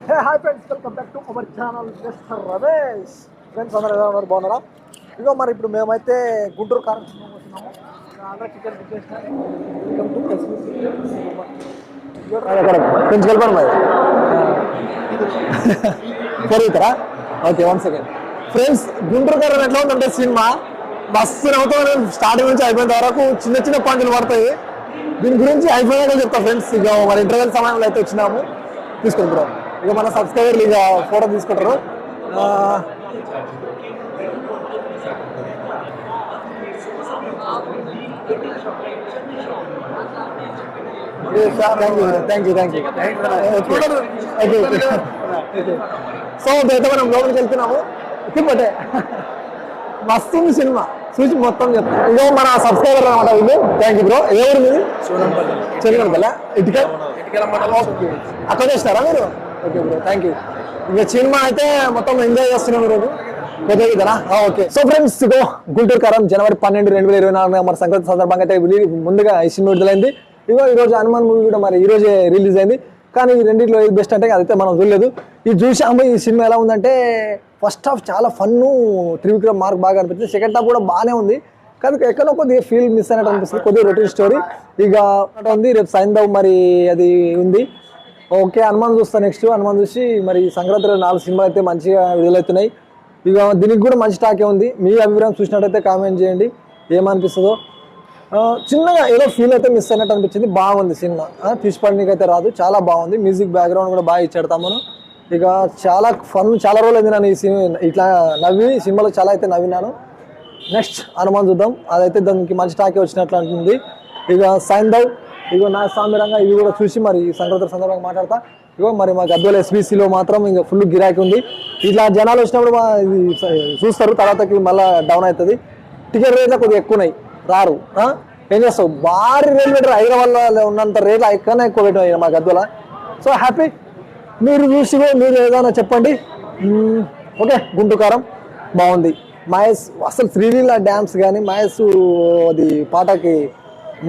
Hey hi friends welcome back to our channel mister Ramesh friends అందరూ ఎలా ఉన్నారు? బాగున్నారా? ఇగో మరి ఇప్పుడు మేమైతే గుంటూరు కారం వచ్చినాము ఆంధ్ర చికెన్ బుక్ చేసినాము వెల్కమ్ టు కొంచెం వెళ్ళిపోను మరి? పెరుగుతారా? Okay one second friends Guntur Kaaram ఎట్లా ఉందంటే సినిమా? మస్తు నవ్వుతాం స్టార్టింగ్ నుంచి అయిపోయిన వరకు చిన్న చిన్న పంచులు పడతాయి. దీని గురించి అయిపోయాక చెప్తా ఫ్రెండ్స్ ఇక మన ఇంటర్వెల్ సమయంలో అయితే వచ్చినాము. తీసుకుంటారు ఇక మన సబ్స్క్రైబర్లు ఇక ఫోటో తీసుకుంటారు. Thank you thank you so అయితే మనం లోపలికి వెళ్తున్నాము. తిప్పటే మస్తు ఉంది సినిమా. చూసి మొత్తం చెప్తాను ఇదో మన సబ్స్క్రైబర్ అనమాట వీళ్ళు. థ్యాంక్ యూ బ్రో ఎవరు మీది? చెన్నపల్లి ఇటుక? ఓకే అక్కడ చేస్తారా మీరు? ఓకే బ్రో థ్యాంక్ యూ ఇక సినిమా అయితే మొత్తం ఎంజాయ్ చేస్తున్నాం ఈరోజు కొద్దిగా ఓకే. సో ఫ్రెండ్స్ ఇగో గుంటూరు కారం జనవరి పన్నెండు రెండు వేల ఇరవై నాలుగు మన సంక్రాంతి సందర్భంగా అయితే ముందుగా ఈ సినిమా విడుదలైంది. ఇగో ఈ రోజు హనుమాన్ మూవీ కూడా మరి ఈ రోజే రిలీజ్ అయింది. కానీ ఈ రెండింటిలో ఏది బెస్ట్ అంటే అదైతే మనం చూడలేదు. ఇది చూసాము ఈ సినిమా ఎలా ఉందంటే ఫస్ట్ హాఫ్ చాలా ఫన్ త్రివిక్రమ్ మార్క్ బాగా అనిపించింది. సెకండ్ హాఫ్ కూడా బాగానే ఉంది. కానీ ఎక్కడో కొద్దిగా ఫీల్ మిస్ అయినట్టు అనిపిస్తుంది. కొద్దిగా రొటీన్ స్టోరీ ఇక ఉంది. రేపు సైందవ్ మరి అది ఉంది. ఓకే హనుమాన్ చూస్తా నెక్స్ట్ హనుమాన్ చూసి మరి సంక్రాంతిలో నాలుగు సినిమాలు అయితే మంచిగా విడుదలవుతున్నాయి. ఇక దీనికి కూడా మంచి టాకే ఉంది. మీ అభిప్రాయం చూసినట్టయితే కామెంట్ చేయండి. ఏమనిపిస్తుందో? చిన్నగా ఏదో ఫీల్ అయితే మిస్ అయినట్టు అనిపించింది. బాగుంది సినిమా. ఆ, అయితే రాదు. చాలా బాగుంది. మ్యూజిక్ బ్యాక్గ్రౌండ్ కూడా బాగా ఇచ్చాడు తమను. ఇక చాలా ఫన్ చాలా రోజులు అయింది నేను ఈ సినిమా ఇట్లా నవ్వి సినిమాలో చాలా అయితే నవ్వినాను. నెక్స్ట్ హనుమాన్ చూద్దాం. అదైతే దానికి మంచి టాకే వచ్చినట్లు అంటుంది ఇక సైందవ్ ఇగో నా సామిరంగా ఇవి కూడా చూసి మరి ఈ సంక్రాంతి సందర్భంగా మాట్లాడతా. ఇగో మరి మా గద్వాల ఎస్బీసీలో మాత్రం ఇంకా ఫుల్ గిరాకీ ఉంది. ఇట్లా జనాలు వచ్చినప్పుడు మా ఇది చూస్తారు తర్వాతకి మళ్ళీ డౌన్ అవుతుంది. టికెట్ రేట్లు కొద్దిగా ఎక్కువ ఉన్నాయి రారు ఏం చేస్తావు? భారీ రేట్లు పెట్టారు. హైదరాబాద్లో ఉన్నంత రేట్లు ఎక్కడనే ఎక్కువ పెట్టారు మా గద్వాల సో హ్యాపీ మీరు చూసి మీరు ఏదైనా చెప్పండి. ఓకే గుంటుకారం బాగుంది. మహేష్ అసలు శ్రీలీల డ్యాన్స్ కానీ మహేష్ అది పాటకి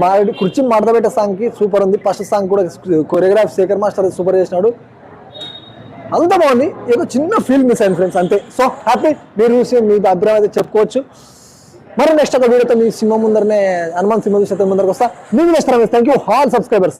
మా కుర్చీ మడత సాంగ్కి సూపర్ ఉంది. ఫస్ట్ సాంగ్ కూడా కొరియోగ్రాఫ్ శేఖర్ మాస్టర్ సూపర్ చేసినాడు. అంత బాగుంది. ఏదో చిన్న ఫీల్ మిస్ అయింది ఫ్రెండ్స్ అంతే. So happy. మీరు చూసి మీ అభిప్రాయం అయితే చెప్పుకోవచ్చు. మరి నెక్స్ట్ ఒక వీడియోతో మీ సినిమా ముందరనే హనుమాన్ సినిమా చూసే ముందరకు వస్తా మీకు next thank you all subscribers